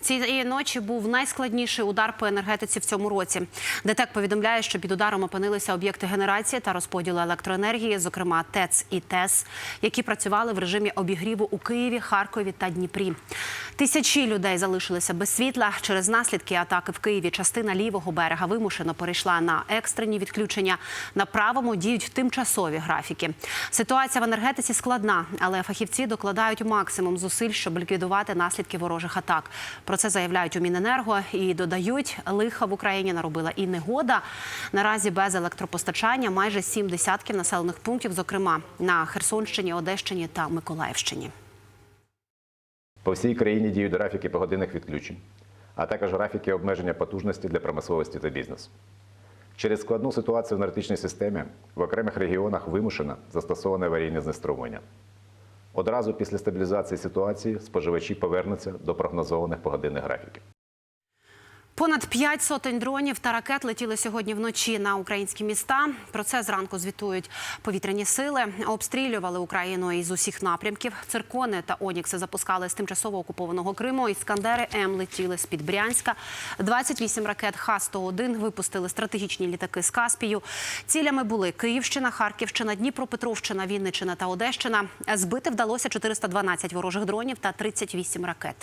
Цієї ночі був найскладніший удар по енергетиці в цьому році. ДТЕК повідомляє, що під ударом опинилися об'єкти генерації та розподілу електроенергії, зокрема ТЕЦ і ТЕС, які працювали в режимі обігріву у Києві, Харкові та Дніпрі. Тисячі людей залишилися без світла через наслідки атаки в Києві. Частина лівого берега вимушено перейшла на екстрені відключення. На правому діють тимчасові графіки. Ситуація в енергетиці складна, але фахівці докладають максимум зусиль, щоб ліквідувати наслідки ворожих атак. Про це заявляють у Міненерго і додають, лиха в Україні наробила і негода. Наразі без електропостачання майже сім десятків населених пунктів, зокрема на Херсонщині, Одещині та Миколаївщині. По всій країні діють графіки погодинних відключень, а також графіки обмеження потужності для промисловості та бізнесу. Через складну ситуацію в енергетичній системі в окремих регіонах вимушено застосоване аварійне знеструмлення. Одразу після стабілізації ситуації споживачі повернуться до прогнозованих погодинних графіків. Понад п'ять сотень дронів та ракет летіли сьогодні вночі на українські міста. Про це зранку звітують повітряні сили. Обстрілювали Україну із усіх напрямків. Циркони та Онікси запускали з тимчасово окупованого Криму. Іскандери М летіли з під Брянська. 28 ракет Х-101 випустили стратегічні літаки з Каспію. Цілями були Київщина, Харківщина, Дніпропетровщина, Вінниччина та Одещина. Збити вдалося 412 ворожих дронів та 38 ракет.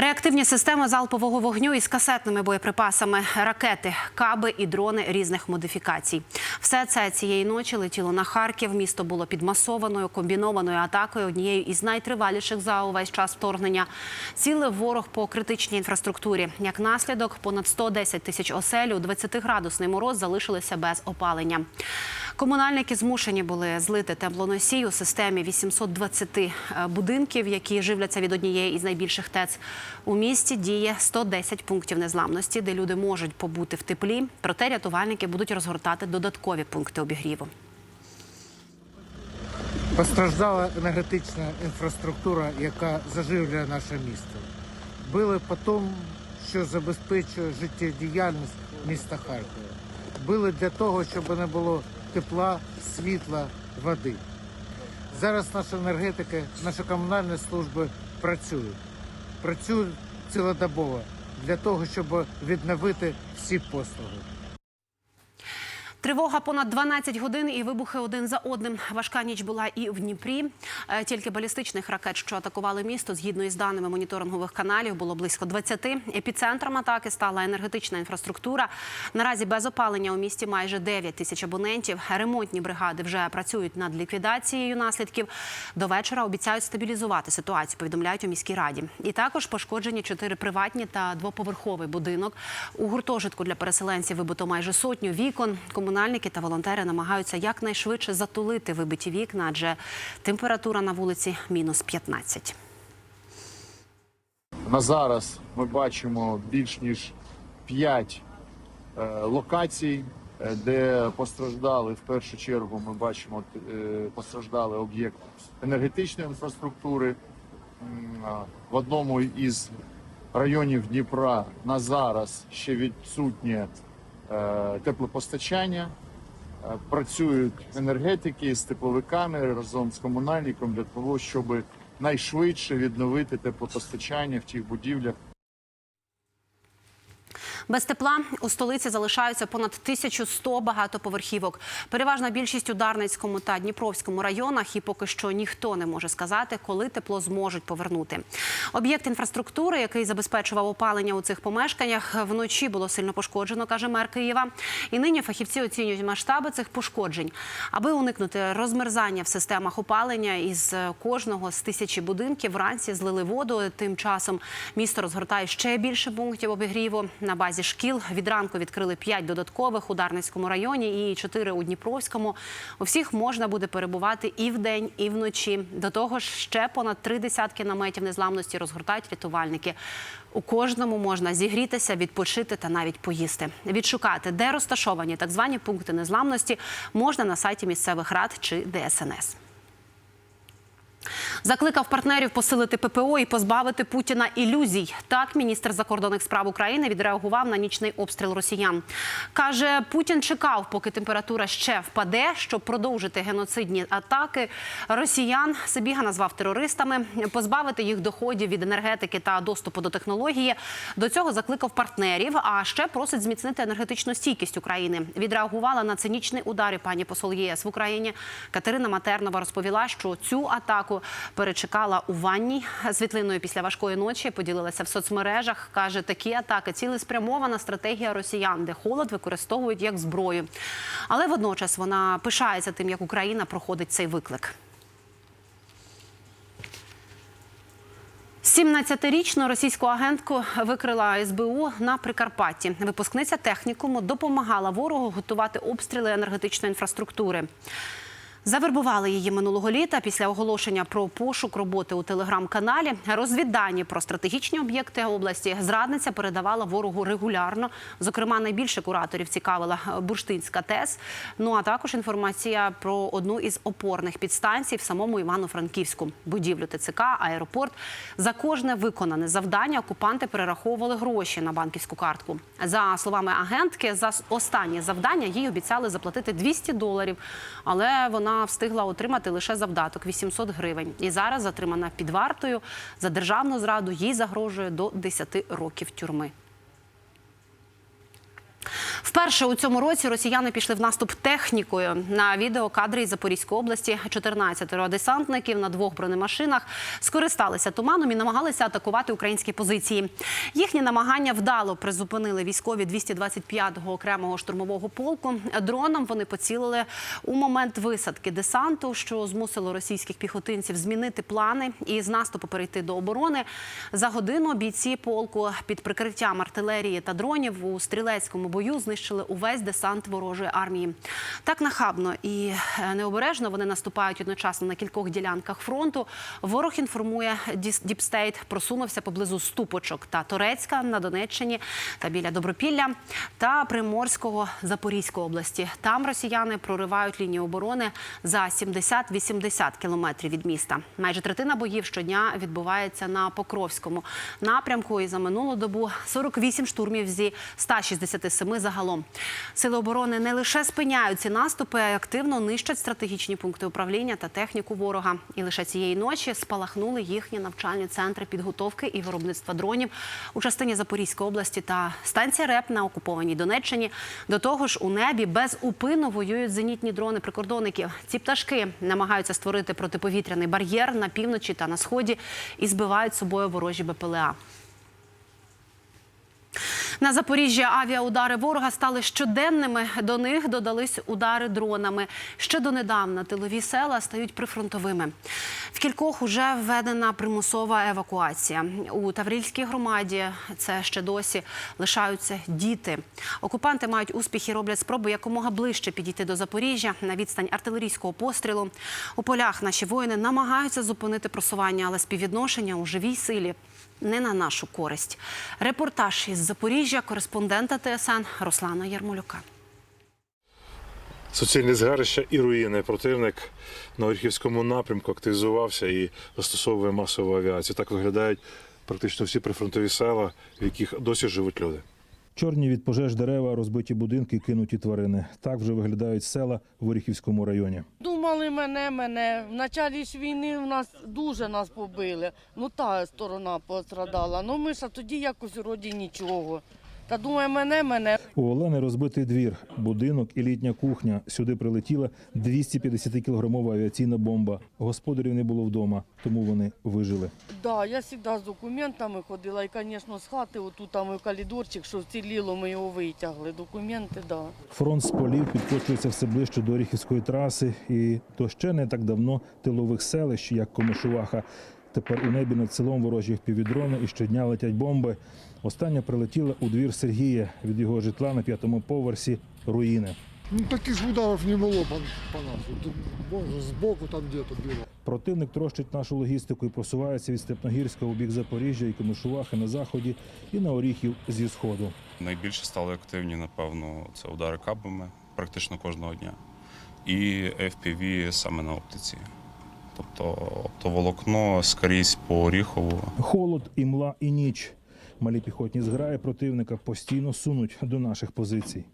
Реактивні системи залпового вогню із касетними боєприпасами, ракети, каби і дрони різних модифікацій. Все це цієї ночі летіло на Харків. Місто було під масованою комбінованою атакою, однією із найтриваліших за увесь час вторгнення. Цілив ворог по критичній інфраструктурі. Як наслідок, понад 110 тисяч осель у 20-градусний мороз залишилися без опалення. Комунальники змушені були злити теплоносій у системі 820 будинків, які живляться від однієї із найбільших ТЕЦ. У місті діє 110 пунктів незламності, де люди можуть побути в теплі. Проте рятувальники будуть розгортати додаткові пункти обігріву. Постраждала енергетична інфраструктура, яка заживлює наше місто. Били по тому, що забезпечує життєдіяльність міста Харкова. Били для того, щоб не було тепла, світла, води. Зараз наша енергетика, наші комунальні служби працюють. Працюють цілодобово для того, щоб відновити всі послуги. Тривога понад 12 годин і вибухи один за одним. Важка ніч була і в Дніпрі. Е, Тільки балістичних ракет, що атакували місто, згідно із даними моніторингових каналів, було близько 20. Епіцентром атаки стала енергетична інфраструктура. Наразі без опалення у місті майже 9 тисяч абонентів. Ремонтні бригади вже працюють над ліквідацією наслідків. До вечора обіцяють стабілізувати ситуацію. Повідомляють у міській раді. І також пошкоджені чотири приватні та двоповерховий будинок. У гуртожитку для переселенців вибито майже сотню вікон. Комунальники та волонтери намагаються якнайшвидше затулити вибиті вікна, адже температура на вулиці мінус 15. На зараз ми бачимо більш ніж 5 локацій, е, де постраждали в першу чергу. Ми бачимо е, постраждали об'єкти енергетичної інфраструктури. В одному із районів Дніпра на зараз ще відсутнє е, теплопостачання. Е, Працюють енергетики з тепловиками разом з комунальником для того, щоб найшвидше відновити теплопостачання в тих будівлях, Без тепла у столиці залишаються понад 1100 багатоповерхівок. Переважна більшість у Дарницькому та Дніпровському районах, і поки що ніхто не може сказати, коли тепло зможуть повернути. Об'єкт інфраструктури, який забезпечував опалення у цих помешканнях, вночі було сильно пошкоджено, каже мер Києва. І нині фахівці оцінюють масштаби цих пошкоджень, аби уникнути розмерзання в системах опалення із кожного з тисячі будинків. Вранці злили воду. Тим часом місто розгортає ще більше пунктів обігріву на базі шкіл. Від ранку відкрили 5 додаткових у Дарницькому районі і 4 у Дніпровському. У всіх можна буде перебувати і вдень, і вночі. До того ж, ще понад три десятки наметів незламності розгортають рятувальники. У кожному можна зігрітися, відпочити та навіть поїсти. Відшукати, де розташовані так звані пункти незламності, можна на сайті місцевих рад чи ДСНС. Закликав партнерів посилити ППО і позбавити Путіна ілюзій. Так, міністр закордонних справ України відреагував на нічний обстріл росіян. Каже, Путін чекав, поки температура ще впаде, щоб продовжити геноцидні атаки. Росіян Сибіга назвав терористами, позбавити їх доходів від енергетики та доступу до технології. До цього закликав партнерів. А ще просить зміцнити енергетичну стійкість України. Відреагувала на цинічний удар і пані посол ЄС в Україні. Катерина Матернова розповіла, що цю атаку перечекала у ванні світлиною після важкої ночі. Поділилася в соцмережах. каже, такі атаки цілеспрямована стратегія росіян, де холод використовують як зброю. Але водночас вона пишається тим, як Україна проходить цей виклик. 17-річну російську агентку викрила СБУ на Прикарпатті. Випускниця технікуму допомагала ворогу готувати обстріли енергетичної інфраструктури. Завербували її минулого літа після оголошення про пошук роботи у телеграм-каналі. Розвіддані про стратегічні об'єкти області зрадниця передавала ворогу регулярно. Зокрема, найбільше кураторів цікавила Бурштинська ТЕС. Ну а також інформація про одну із опорних підстанцій в самому Івано-Франківську будівлю ТЦК, аеропорт. За кожне виконане завдання окупанти перераховували гроші на банківську картку. За словами агентки, за останнє завдання їй обіцяли заплатити 200 доларів, але вона встигла отримати лише завдаток 800 гривень. І зараз затримана під вартою за державну зраду. Їй загрожує до 10 років тюрми. Вперше у цьому році росіяни пішли в наступ технікою. На відео кадри із Запорізької області 14 десантників на двох бронемашинах скористалися туманом і намагалися атакувати українські позиції. Їхні намагання вдало призупинили військові 225-го окремого штурмового полку. Дроном вони поцілили у момент висадки десанту, що змусило російських піхотинців змінити плани і з наступу перейти до оборони. За годину бійці полку під прикриттям артилерії та дронів у стрілецькому бою знищили увесь десант ворожої армії. Так нахабно і е, необережно вони наступають одночасно на кількох ділянках фронту. Ворог інформує Діпстейт, просунувся поблизу Ступочок та Торецька на Донеччині та біля Добропілля та Приморського Запорізької області. Там росіяни проривають лінію оборони за 70-80 кілометрів від міста. Майже третина боїв щодня відбувається на Покровському напрямку. І за минулу добу 48 штурмів зі 167 загалом. Сили оборони не лише спиняють ці наступи, а й активно нищать стратегічні пункти управління та техніку ворога. І лише цієї ночі спалахнули їхні навчальні центри підготовки і виробництва дронів у частині Запорізької області та станція РЕП на окупованій Донеччині. До того ж, у небі без воюють зенітні дрони прикордонників. Ці пташки намагаються створити протиповітряний бар'єр на півночі та на сході і збивають собою ворожі БПЛА. На Запоріжжі авіаудари ворога стали щоденними. До них додались удари дронами. Ще донедавна тилові села стають прифронтовими. В кількох уже введена примусова евакуація. У Таврільській громаді це ще досі лишаються діти. Окупанти мають успіх і роблять спроби якомога ближче підійти до Запоріжжя на відстань артилерійського пострілу. У полях наші воїни намагаються зупинити просування, але співвідношення у живій силі не на нашу користь. Репортаж із Запоріжжя кореспондента ТСН Руслана Ярмолюка. Суцільні згарища і руїни. Противник на Орхівському напрямку активізувався і застосовує масову авіацію. Так виглядають практично всі прифронтові села, в яких досі живуть люди. Чорні від пожеж дерева, розбиті будинки, кинуті тварини. Так вже виглядають села в Оріхівському районі. Думали мене, мене. В началі війни в нас дуже нас побили. Ну та сторона пострадала. Ну ми ж тоді якось вроді нічого. Та думаю, мене, мене. У Олени розбитий двір, будинок і літня кухня. Сюди прилетіла 250-кілограмова авіаційна бомба. Господарів не було вдома, тому вони вижили. Да, я завжди з документами ходила і, звісно, з хати, отут там і коридорчик, що вціліло, ми його витягли. Документи, да. Фронт з полів підкочується все ближче до Оріхівської траси і до ще не так давно тилових селищ, як Комишуваха. Тепер у небі над селом ворожі впівдрони і щодня летять бомби. Остання прилетіла у двір Сергія від його житла на п'ятому поверсі руїни. Ну, таких ударов не было по, по нас. Тут, может, там где-то было. Противник трощить нашу логістику і просувається від Степногірського у бік Запоріжжя і Комишувахи на заході і на Оріхів зі сходу. Найбільше стали активні, напевно, це удари кабами практично кожного дня. І FPV саме на оптиці. Тобто оптоволокно скрізь по Оріхову. Холод, імла і ніч. Малі піхотні зграї противника постійно сунуть до наших позицій.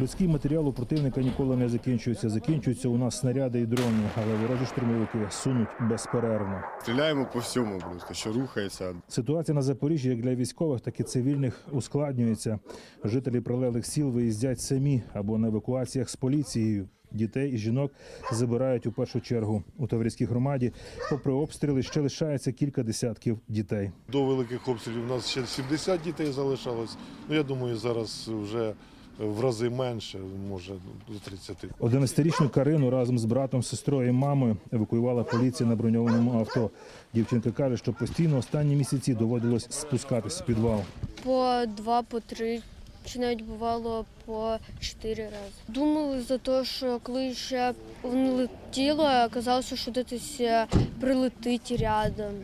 Людський матеріал у противника ніколи не закінчується. Закінчуються у нас снаряди і дрони, але ворожі штурмовики сунуть безперервно. Стріляємо по всьому просто, що рухається. Ситуація на Запоріжжі як для військових, так і цивільних ускладнюється. Жителі прилеглих сіл виїздять самі або на евакуаціях з поліцією. Дітей і жінок забирають у першу чергу у Таврійській громаді. Попри обстріли, ще лишається кілька десятків дітей. До великих обстрілів у нас ще 70 дітей залишалось. Ну я думаю, зараз вже в рази менше, може до 30. 11-річну Карину разом з братом, сестрою і мамою евакуювала поліція на броньованому авто. Дівчинка каже, що постійно останні місяці доводилось спускатися в підвал. По два, по три, чи навіть бувало по чотири рази. Думали за те, що коли ще летіло, казалося, що десь е, прилетить рядом.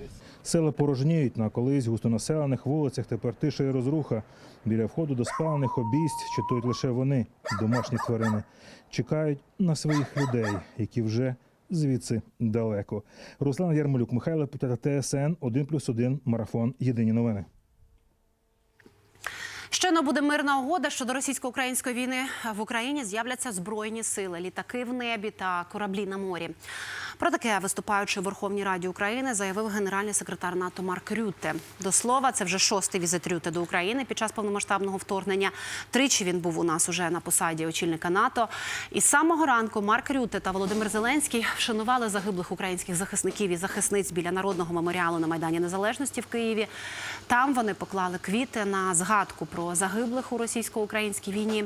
Села порожніють на колись густонаселених вулицях. Тепер тиша і розруха. Біля входу до спалених обійсть читують лише вони, домашні тварини, чекають на своїх людей, які вже звідси далеко. Руслан Ярмолюк, Михайло Путята, ТСН 1+,1, Марафон. Єдині новини. Щойно буде мирна угода щодо російсько-української війни в Україні. З'являться збройні сили, літаки в небі та кораблі на морі. Про таке, виступаючи в Верховній Раді України, заявив генеральний секретар НАТО Марк Рютте. До слова, це вже шостий візит Рютте до України під час повномасштабного вторгнення. Тричі він був у нас уже на посаді очільника НАТО. І з самого ранку Марк Рютте та Володимир Зеленський вшанували загиблих українських захисників і захисниць біля народного меморіалу на майдані Незалежності в Києві. Там вони поклали квіти на згадку про загиблих у російсько-українській війні.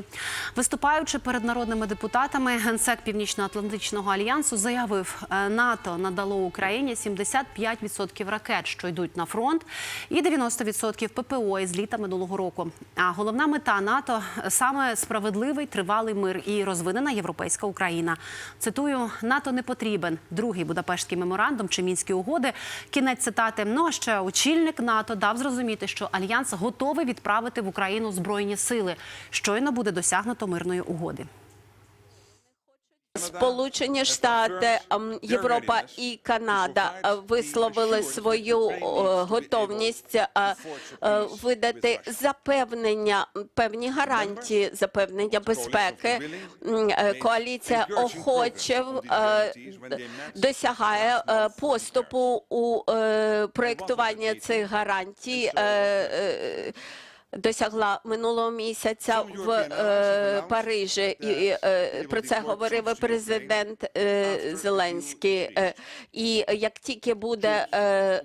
Виступаючи перед народними депутатами, генсек Північно-Атлантичного альянсу заявив, е, НАТО надало Україні 75% ракет, що йдуть на фронт, і 90% ППО із літа минулого року. А головна мета НАТО саме справедливий тривалий мир і розвинена європейська Україна. Цитую: НАТО не потрібен. Другий Будапештський меморандум чи мінські угоди. Кінець цитати. Ну а ще очільник НАТО дав зрозуміти, що альянс готовий відправити в Україну збройні сили. Щойно буде досягнуто мирної угоди. Сполучені Штати, ем, Європа і Канада висловили свою е, готовність е, е, видати запевнення, певні гарантії запевнення безпеки. Коаліція охоче досягає поступу у проєктуванні цих гарантій. Е, е, Досягла минулого місяця в е, Парижі, і е, про це говорив президент е, Зеленський. Е, і як тільки буде е,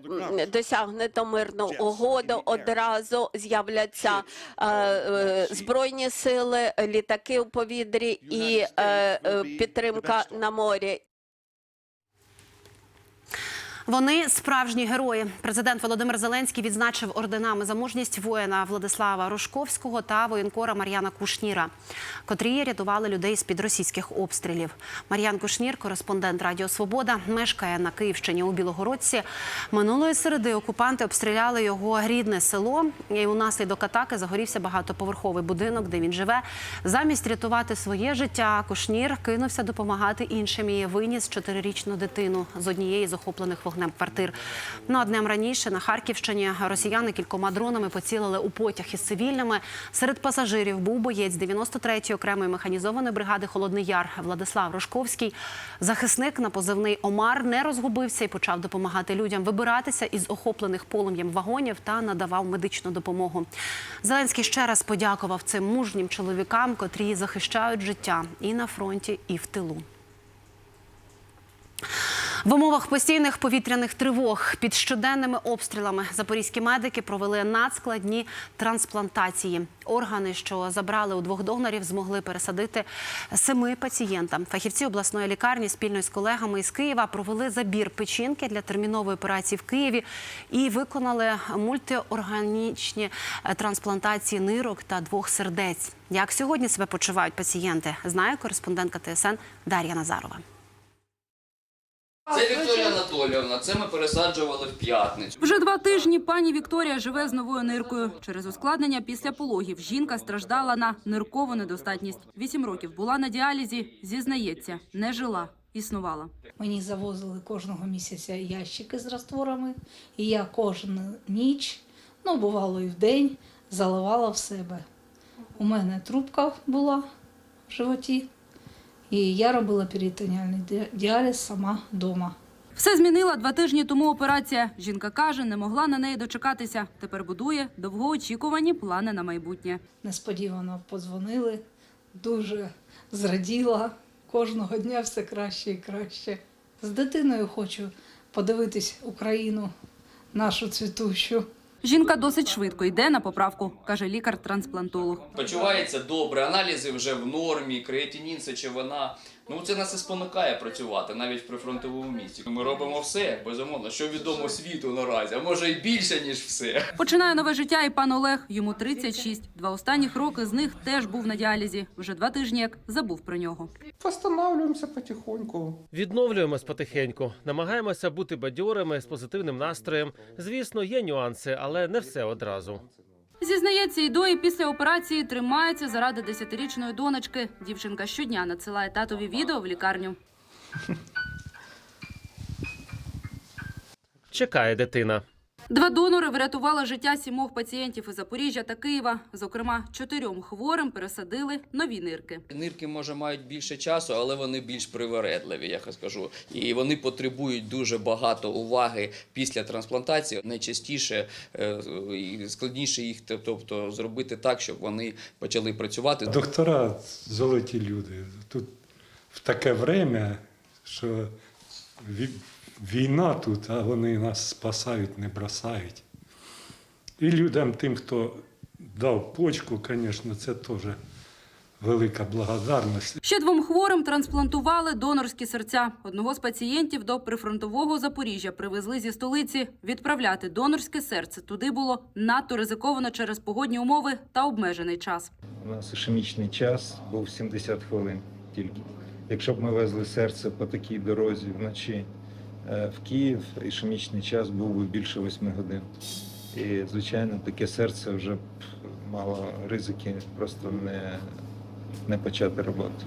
досягнуто мирну угоду, одразу з'являться е, е, збройні сили, літаки у повітрі і е, е, підтримка на морі. Вони справжні герої. Президент Володимир Зеленський відзначив орденами за мужність воїна Владислава Рожковського та воєнкора Мар'яна Кушніра, котрі рятували людей з під російських обстрілів. Мар'ян Кушнір, кореспондент Радіо Свобода, мешкає на Київщині у Білогородці. Минулої середи окупанти обстріляли його рідне село. І унаслідок атаки загорівся багатоповерховий будинок, де він живе. Замість рятувати своє життя, Кушнір кинувся допомагати іншим і виніс чотирирічну дитину з однієї з охоплених вогнем квартир. Ну а днем раніше на Харківщині росіяни кількома дронами поцілили у потяг із цивільними. Серед пасажирів був боєць 93-ї окремої механізованої бригади Холодний Яр Владислав Рожковський. Захисник на позивний Омар не розгубився і почав допомагати людям вибиратися із охоплених полум'ям вагонів та надавав медичну допомогу. Зеленський ще раз подякував цим мужнім чоловікам, котрі захищають життя і на фронті, і в тилу. В умовах постійних повітряних тривог під щоденними обстрілами запорізькі медики провели надскладні трансплантації. Органи, що забрали у двох донорів, змогли пересадити семи пацієнтам. Фахівці обласної лікарні спільно з колегами із Києва провели забір печінки для термінової операції в Києві і виконали мультиорганічні е, трансплантації нирок та двох сердець. Як сьогодні себе почувають пацієнти, знає кореспондентка ТСН Дар'я Назарова. Це Вікторія Анатоліївна. Це ми пересаджували в п'ятницю. Вже два тижні пані Вікторія живе з новою ниркою. Через ускладнення після пологів жінка страждала на ниркову недостатність. Вісім років була на діалізі, зізнається, не жила існувала. Мені завозили кожного місяця ящики з растворами, і я кожну ніч, ну бувало і в день, заливала в себе. У мене трубка була в животі, і я робила перитоніальний діаліз сама вдома. Все змінила два тижні тому операція. Жінка каже, не могла на неї дочекатися. Тепер будує довгоочікувані плани на майбутнє. Несподівано подзвонили, дуже зраділа. Кожного дня все краще і краще. З дитиною хочу подивитись Україну, нашу цвітущу. Жінка досить швидко йде на поправку, каже лікар-трансплантолог. Почувається добре, аналізи вже в нормі, креатинін, сечовина. Ну це нас і спонукає працювати навіть в прифронтовому місті. Ми робимо все, безумовно, що відомо світу наразі, а може і більше, ніж все. Починає нове життя і пан Олег. Йому 36. Два останніх роки з них теж був на діалізі. Вже два тижні як забув про нього. Восстанавливаемся потихоньку. Відновлюємось потихеньку, намагаємося бути бадьорими з позитивним настроєм. Звісно, є нюанси, але не все одразу. Зізнається, і до і після операції тримається заради десятирічної донечки. Дівчинка щодня надсилає татові відео в лікарню. Чекає дитина. Два донори врятували життя сімох пацієнтів із Запоріжжя та Києва. Зокрема, чотирьом хворим пересадили нові нирки. Нирки може мають більше часу, але вони більш привередливі, я скажу. І вони потребують дуже багато уваги після трансплантації. Найчастіше е, і складніше їх, тобто зробити так, щоб вони почали працювати. Доктора золоті люди. Тут в таке время, що війна тут, а вони нас спасають, не бросають. І людям, тим, хто дав почку, звісно, це теж велика благодарність. Ще двом хворим трансплантували донорські серця. Одного з пацієнтів до прифронтового Запоріжжя привезли зі столиці. Відправляти донорське серце туди було надто ризиковано через погодні умови та обмежений час. У нас ішемічний час був 70 хвилин тільки. Якщо б ми везли серце по такій дорозі вночі в Київ, ішемічний час був би більше 8 годин. І, звичайно, таке серце вже мало ризики просто не, не почати роботу.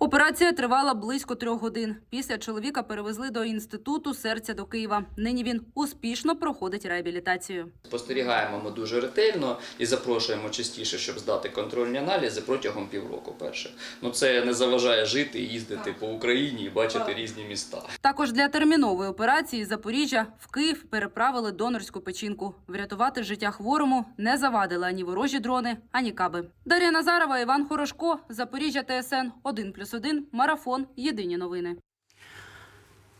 Операція тривала близько трьох годин. Після чоловіка перевезли до інституту серця до Києва. Нині він успішно проходить реабілітацію. Спостерігаємо ми дуже ретельно і запрошуємо частіше, щоб здати контрольні аналізи протягом півроку. Перше, ну це не заважає жити, їздити по Україні і бачити різні міста. Також для термінової операції з Запоріжжя в Київ переправили донорську печінку. Врятувати життя хворому не завадили ані ворожі дрони, ані каби. Дар'я Назарова, Іван Хорошко, Запоріжжя ТСН 1+,1, Марафон. Єдині новини.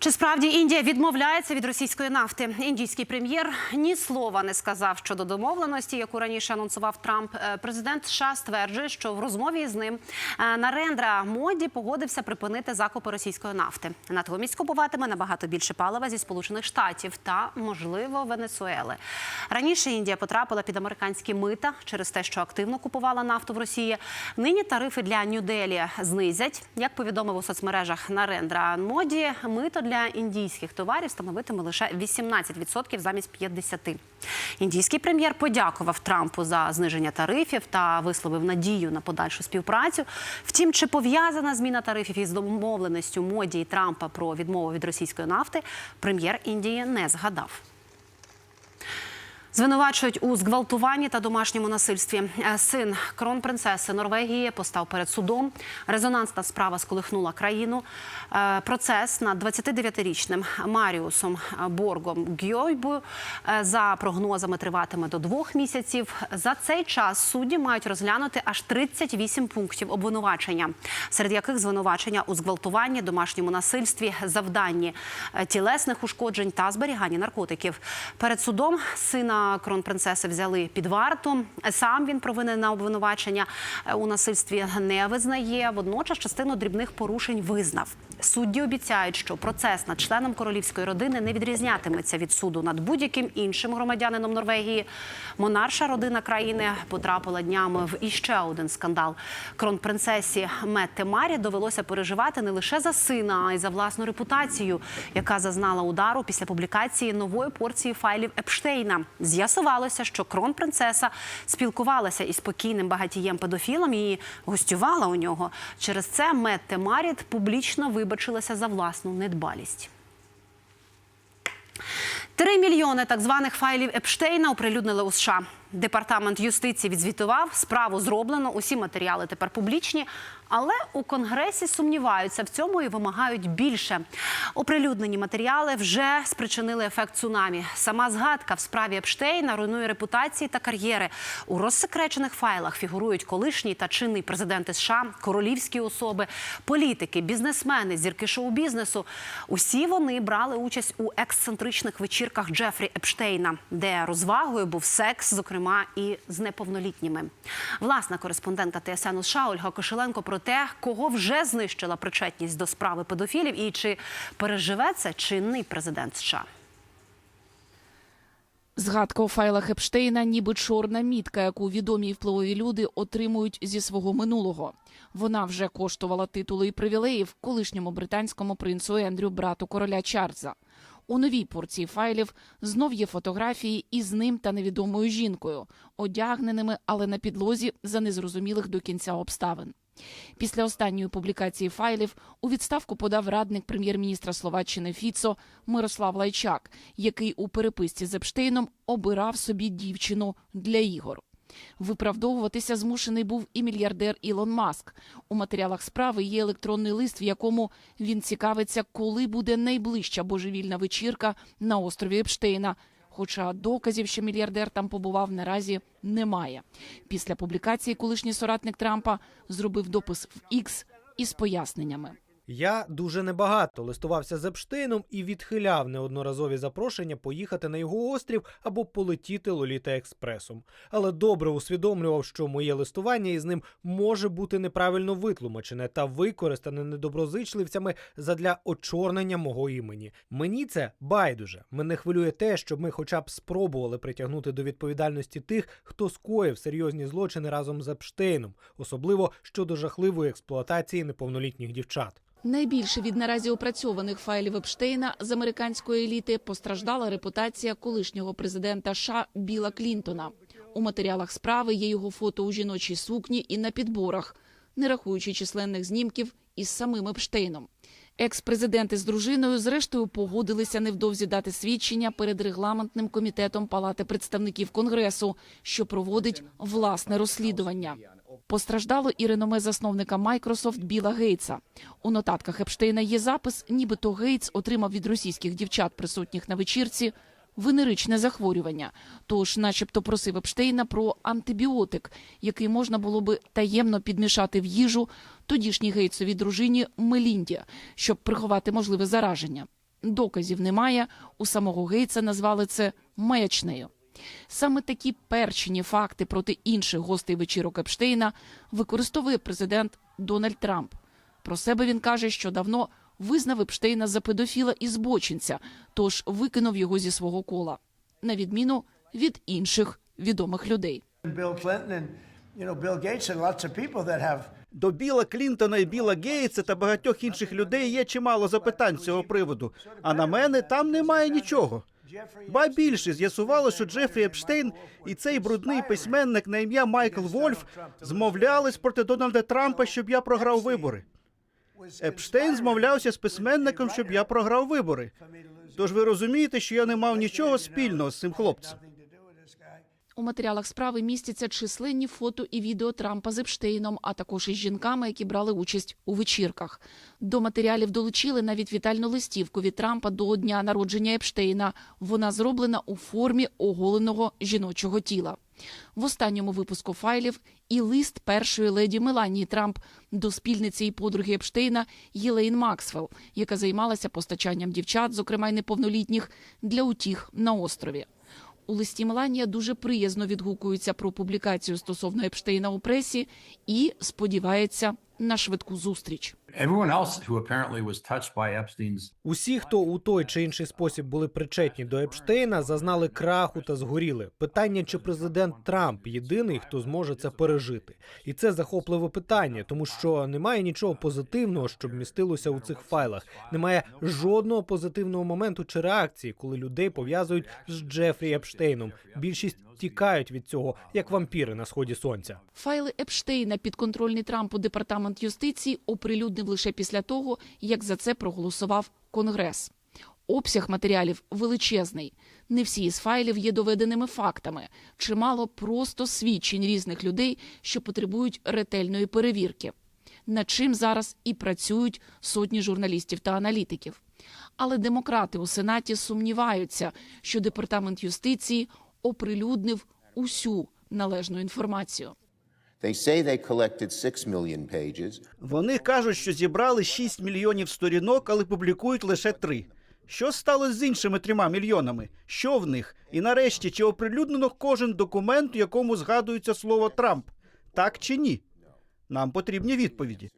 Чи справді Індія відмовляється від російської нафти? Індійський прем'єр ні слова не сказав щодо домовленості, яку раніше анонсував Трамп. Е, Президент США стверджує, що в розмові з ним е, Нарендра Моді погодився припинити закупи російської нафти. Натомість купуватиме набагато більше палива зі Сполучених Штатів та, можливо, Венесуели. Раніше Індія потрапила під американські мита через те, що активно купувала нафту в Росії. Нині тарифи для Нью-Делі знизять. Як повідомив у соцмережах Нарендра Моді, мито для індійських товарів становитиме лише 18% замість 50%. Індійський прем'єр подякував Трампу за зниження тарифів та висловив надію на подальшу співпрацю. Втім, чи пов'язана зміна тарифів із домовленістю Моді і Трампа про відмову від російської нафти, прем'єр Індії не згадав. Звинувачують у зґвалтуванні та домашньому насильстві. Е, Син кронпринцеси Норвегії постав перед судом. Резонансна справа сколихнула країну. Е, Процес над 29-річним Маріусом Боргом Гьойбу е, за прогнозами триватиме до двох місяців. За цей час судді мають розглянути аж 38 пунктів обвинувачення, серед яких звинувачення у зґвалтуванні, домашньому насильстві, завданні тілесних ушкоджень та зберіганні наркотиків. Перед судом сина кронпринцеси взяли під варту. Сам він провинен на обвинувачення е, у насильстві не визнає. Водночас частину дрібних порушень визнав. Судді обіцяють, що процес над членом королівської родини не відрізнятиметься від суду над будь-яким іншим громадянином Норвегії. Монарша родина країни потрапила днями в іще один скандал. Кронпринцесі Метте Марі довелося переживати не лише за сина, а й за власну репутацію, яка зазнала удару після публікації нової порції файлів Епштейна, З'ясувалося, що кронпринцеса спілкувалася із покійним багатієм педофілом і гостювала у нього. Через це Метте Маріт публічно вибачилася за власну недбалість. Три мільйони так званих файлів Епштейна оприлюднили у США. Департамент юстиції відзвітував, справу зроблено, усі матеріали тепер публічні. Але у Конгресі сумніваються в цьому і вимагають більше. Оприлюднені матеріали вже спричинили ефект цунамі. Сама згадка в справі Епштейна руйнує репутації та кар'єри. У розсекречених файлах фігурують колишній та чинний президенти США, королівські особи, політики, бізнесмени, зірки шоу-бізнесу. Усі вони брали участь у ексцентричних вечірках Джефрі Епштейна, де розвагою був секс, зокрема і з неповнолітніми. Власна кореспондентка ТСН США Ольга Кошеленко про те, кого вже знищила причетність до справи педофілів, і чи переживе це чинний президент США. Згадка у файлах Епштейна, ніби чорна мітка, яку відомі і впливові люди отримують зі свого минулого. Вона вже коштувала титули і привілеїв колишньому британському принцу Ендрю, брату короля Чарльза. У новій порції файлів знов є фотографії із ним та невідомою жінкою, одягненими, але на підлозі за незрозумілих до кінця обставин. Після останньої публікації файлів у відставку подав радник прем'єр-міністра Словаччини Фіцо Мирослав Лайчак, який у переписці з Епштейном обирав собі дівчину для ігор. Виправдовуватися змушений був і мільярдер Ілон Маск. У матеріалах справи є електронний лист, в якому він цікавиться, коли буде найближча божевільна вечірка на острові Епштейна. Хоча доказів, що мільярдер там побував, наразі немає. Після публікації колишній соратник Трампа зробив допис в X із поясненнями. Я дуже небагато листувався з Епштейном і відхиляв неодноразові запрошення поїхати на його острів або полетіти Лоліта експресом. Але добре усвідомлював, що моє листування із ним може бути неправильно витлумачене та використане недоброзичливцями задля очорнення мого імені. Мені це байдуже. Мене хвилює те, щоб ми, хоча б спробували притягнути до відповідальності тих, хто скоїв серйозні злочини разом з Епштейном, особливо щодо жахливої експлуатації неповнолітніх дівчат. Найбільше від наразі опрацьованих файлів Епштейна з американської еліти постраждала репутація колишнього президента США Біла Клінтона. У матеріалах справи є його фото у жіночій сукні і на підборах, не рахуючи численних знімків із самим Епштейном. Екс-президенти з дружиною зрештою погодилися невдовзі дати свідчення перед регламентним комітетом Палати представників Конгресу, що проводить власне розслідування. Постраждало і реноме засновника Microsoft Біла Гейтса. У нотатках Епштейна є запис, нібито Гейтс отримав від російських дівчат, присутніх на вечірці, венеричне захворювання. Тож, начебто, просив Епштейна про антибіотик, який можна було би таємно підмішати в їжу тодішній Гейтсовій дружині Мелінді, щоб приховати можливе зараження. Доказів немає. У самого Гейтса назвали це маячнею. Саме такі перчені факти проти інших гостей вечірок Епштейна використовує президент Дональд Трамп. Про себе він каже, що давно визнав Епштейна за педофіла і збочинця, тож викинув його зі свого кола, на відміну від інших відомих людей. До Біла Клінтона і Біла Гейтса та багатьох інших людей є чимало запитань з цього приводу. А на мене там немає нічого. Ба більше з'ясувало, що Джефрі Епштейн і цей брудний письменник на ім'я Майкл Вольф змовлялись проти Дональда Трампа, щоб я програв вибори. Епштейн змовлявся з письменником, щоб я програв вибори. Тож ви розумієте, що я не мав нічого спільного з цим хлопцем. У матеріалах справи містяться численні фото і відео Трампа з Епштейном, а також із жінками, які брали участь у вечірках. До матеріалів долучили навіть вітальну листівку від Трампа до дня народження Епштейна. Вона зроблена у формі оголеного жіночого тіла. В останньому випуску файлів і лист першої леді Меланії Трамп до спільниці і подруги Епштейна Єлейн Максвелл, яка займалася постачанням дівчат, зокрема й неповнолітніх, для утіх на острові. У листі Меланія дуже приязно відгукується про публікацію стосовно Епштейна у пресі і сподівається на швидку зустріч. Усі, хто у той чи інший спосіб були причетні до Епштейна, зазнали краху та згоріли. Питання, чи президент Трамп єдиний, хто зможе це пережити, і це захопливе питання, тому що немає нічого позитивного, щоб містилося у цих файлах. Немає жодного позитивного моменту чи реакції, коли людей пов'язують з Джефрі Епштейном. Більшість тікають від цього, як вампіри на сході сонця. Файли Епштейна підконтрольний Трампу департамент юстиції оприлюднив лише після того, як за це проголосував Конгрес. Обсяг матеріалів величезний. Не всі із файлів є доведеними фактами. Чимало просто свідчень різних людей, що потребують ретельної перевірки. Над чим зараз і працюють сотні журналістів та аналітиків. Але демократи у Сенаті сумніваються, що департамент юстиції оприлюднив усю належну інформацію. They say they collected 6 million pages. Вони кажуть, що зібрали 6 мільйонів сторінок, але публікують лише 3. Що сталося з іншими трьома мільйонами? Що в них? І нарешті, чи оприлюднено кожен документ, у якому згадується слово Трамп? Так чи ні? Нам потрібні відповіді.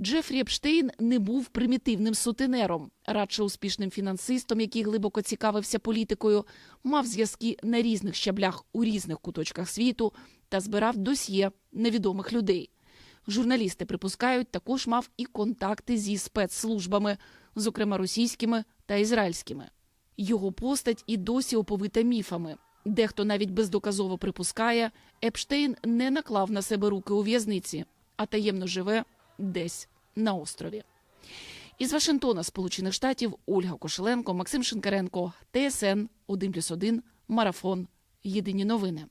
Джефрі Епштейн не був примітивним сутенером, радше успішним фінансистом, який глибоко цікавився політикою, мав зв'язки на різних щаблях у різних куточках світу та збирав досьє невідомих людей. Журналісти припускають, також мав і контакти зі спецслужбами, зокрема російськими та ізраїльськими. Його постать і досі оповита міфами. Дехто навіть бездоказово припускає, Епштейн не наклав на себе руки у в'язниці, а таємно живе десь на острові. Із Вашингтона, Сполучених Штатів, Ольга Кошеленко, Максим Шинкаренко, ТСН 1+,1, Марафон. Єдині новини.